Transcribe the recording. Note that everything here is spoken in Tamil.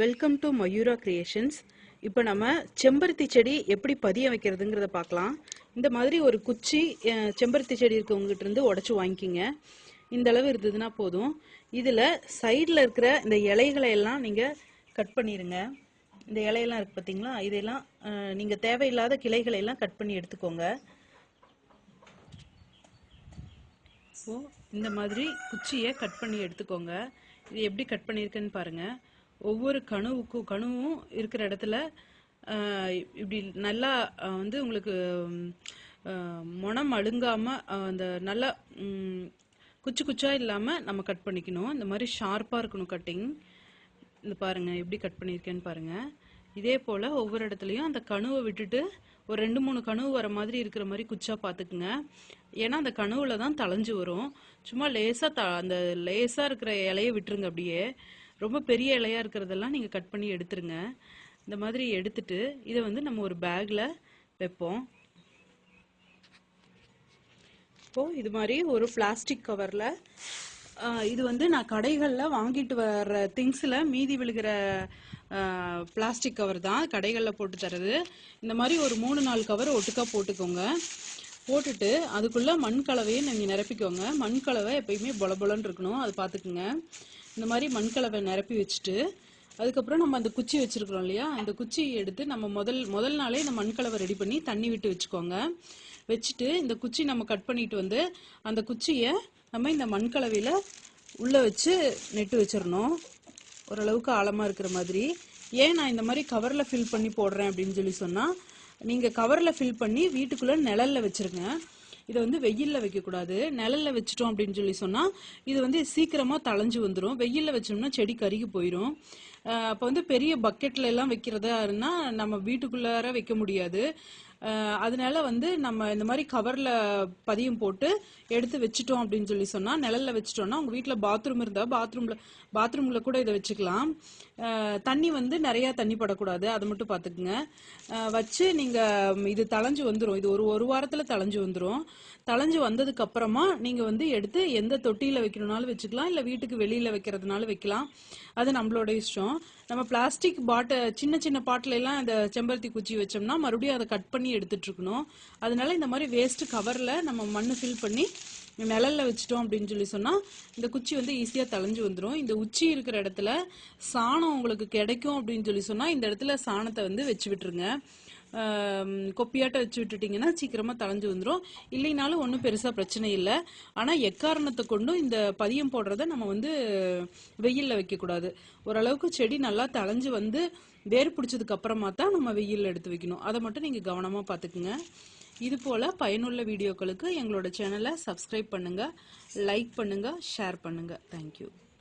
வெல்கம் டு மயூரா கிரியேஷன்ஸ் இப்போ நம்ம செம்பருத்தி செடி எப்படி பதிய வைக்கிறதுங்கிறத பார்க்கலாம். இந்த மாதிரி ஒரு குச்சி செம்பருத்தி செடி இருக்கவங்ககிட்ட இருந்து உடச்சி வாங்கிக்கிங்க. இந்த அளவு இருந்ததுன்னா போதும். இதில் சைடில் இருக்கிற இந்த இலைகளை எல்லாம் நீங்கள் கட் பண்ணிடுங்க இந்த இலையெல்லாம் இருக்கு பார்த்தீங்களா இதெல்லாம் நீங்கள் தேவையில்லாத கிளைகளை எல்லாம் கட் பண்ணி எடுத்துக்கோங்க. ஸோ இந்த மாதிரி குச்சியை கட் பண்ணி எடுத்துக்கோங்க. இது எப்படி கட் பண்ணியிருக்கேன்னு பாருங்கள் ஒவ்வொரு கணுவுக்கும் கணுவும் இருக்கிற இடத்துல இப்படி நல்லா வந்து உங்களுக்கு ம், முனம் அழுங்காம அந்த நல்லா குச்சி குச்சா இல்லாம நம்ம கட் பண்ணிக்கணும். இந்த மாதிரி ஷார்ப்பா இருக்கணும் கட்டிங் இந்த பாருங்க எப்படி கட் பண்ணியிருக்கேன்னு பாருங்க. இதே போல ஒவ்வொரு இடத்துலயும் அந்த கணுவை விட்டுட்டு ஒரு ரெண்டு மூணு கனவு வர மாதிரி இருக்கிற மாதிரி குச்சா பார்த்துக்குங்க. ஏன்னா அந்த கனவுல தான் தளைஞ்சு வரும். சும்மா லேசா த அந்த லேசா இருக்கிற இலைய விட்டுருங்க அப்படியே. ரொம்ப பெரிய இலையாக இருக்கிறதெல்லாம் நீங்கள் கட் பண்ணி எடுத்துருங்க. இந்த மாதிரி எடுத்துட்டு இதை வந்து நம்ம ஒரு பேக்கில் வைப்போம். இப்போது இது மாதிரி ஒரு பிளாஸ்டிக் கவரில் இது வந்து நான் கடைகளில் வாங்கிட்டு வர்ற திங்ஸில் மீதி விழுகிற பிளாஸ்டிக் கவர் தான் கடைகளில் போட்டு தரது இந்த மாதிரி ஒரு மூணு நாலு கவர் ஒட்டுக்காக போட்டுக்கோங்க. போட்டுட்டு அதுக்குள்ளே மண் கலவையை நீங்கள் நிரப்பிக்கோங்க. மண் கலவை எப்பயுமே பொல பொலன்னு இருக்கணும். அது பார்த்துக்குங்க. இந்த மாதிரி மண்கலவை நிரப்பி வச்சுட்டு அதுக்கப்புறம் நம்ம அந்த குச்சி வச்சுருக்குறோம் இல்லையா? அந்த குச்சியை எடுத்து நம்ம முதல் முதல் நாளே இந்த மண்கலவை ரெடி பண்ணி தண்ணி விட்டு வச்சுக்கோங்க. வச்சுட்டு இந்த குச்சி நம்ம கட் பண்ணிட்டு வந்து அந்த குச்சியை நம்ம இந்த மண்கலவையில் உள்ளே வச்சு நெட்டு வச்சிடணும். ஓரளவுக்கு ஆழமாக இருக்கிற மாதிரி. ஏன் நான் இந்த மாதிரி கவரில் ஃபில் பண்ணி போடுறேன் அப்படின்னு சொல்லி சொன்னால் நீங்கள் கவரில் ஃபில் பண்ணி வீட்டுக்குள்ளே நிழலில் வச்சுருங்க. இதை வந்து வெயிலில் வைக்கக்கூடாது. நிழலில் வச்சுட்டோம் வச்சிட்டோம் அப்படின்னு சொல்லி சொன்னால் இது வந்து சீக்கிரமாக தளைஞ்சு வந்துடும் வெயிலில் வச்சோம்னா செடி கருகி போயிடும் அப்போ வந்து பெரிய பக்கெட்ல எல்லாம் வைக்கிறதா இருந்தால் நம்ம வீட்டுக்குள்ளார வைக்க முடியாது. அதனால வந்து நம்ம இந்த மாதிரி கவர்ல பதியம் போட்டு எடுத்து வச்சுட்டோம் அப்படின்னு சொல்லி சொன்னா நிழல்ல வச்சுட்டோம்னா உங்க வீட்டில் பாத்ரூம் இருந்தா பாத்ரூம்ல பாத்ரூம்ல கூட இதை வச்சுக்கலாம். தண்ணி வந்து நிறைய தண்ணி படக்கூடாது அதை மட்டும் பாத்துக்குங்க வச்சு நீங்க இது தளைஞ்சு வந்துடும் இது ஒரு ஒரு வாரத்துல தளைஞ்சு வந்துடும் தளைஞ்சு வந்ததுக்கு அப்புறமா நீங்க வந்து எடுத்து எந்த தொட்டியில வைக்கணும்னாலும் வச்சுக்கலாம் இல்ல வீட்டுக்கு வெளியில வைக்கிறதுனாலும் வைக்கலாம். அது நம்மளோட இஷ்டம். நம்ம பிளாஸ்டிக் பாட்டில் சின்ன சின்ன பாட்டில எல்லாம் இந்த செம்பருத்தி குச்சி வச்சோம்னா மறுபடியும் அதை கட் பண்ணி எடுத்துட்டு இருக்கணும் அதனால இந்த மாதிரி வேஸ்ட் கவர்ல நம்ம மண்ணு ஃபில் பண்ணி நிழல்ல வச்சுட்டோம் அப்படின்னு சொல்லி சொன்னா இந்த குச்சி வந்து ஈஸியா தளைஞ்சு வந்துடும் இந்த உச்சி இருக்கிற இடத்துல சாணம் உங்களுக்கு கிடைக்கும் அப்படின்னு சொல்லி சொன்னா இந்த இடத்துல சாணத்தை வந்து வச்சு விட்டுருங்க. கொப்பியாட்ட வச்சு விட்டுட்டீங்கன்னா சீக்கிரமா தளைஞ்சு வந்துடும் இல்லைனாலும் ஒன்றும் பெருசா பிரச்சனை இல்லை. ஆனா எக்காரணத்தை கொண்டும் இந்த பதியம் போடுறத நம்ம வந்து வெயில்ல வைக்க கூடாது. ஓரளவுக்கு செடி நல்லா தளைஞ்சு வந்து வேர் பிடிச்சதுக்கு அப்புறமா தான் நம்ம வெயில்ல எடுத்து வைக்கணும். அதை மட்டும் நீங்க கவனமா பாத்துக்குங்க. இது போல பயனுள்ள வீடியோக்களுக்கு எங்களோட சேனலை சப்ஸ்கிரைப் பண்ணுங்க லைக் பண்ணுங்க ஷேர் பண்ணுங்க. தேங்க்யூ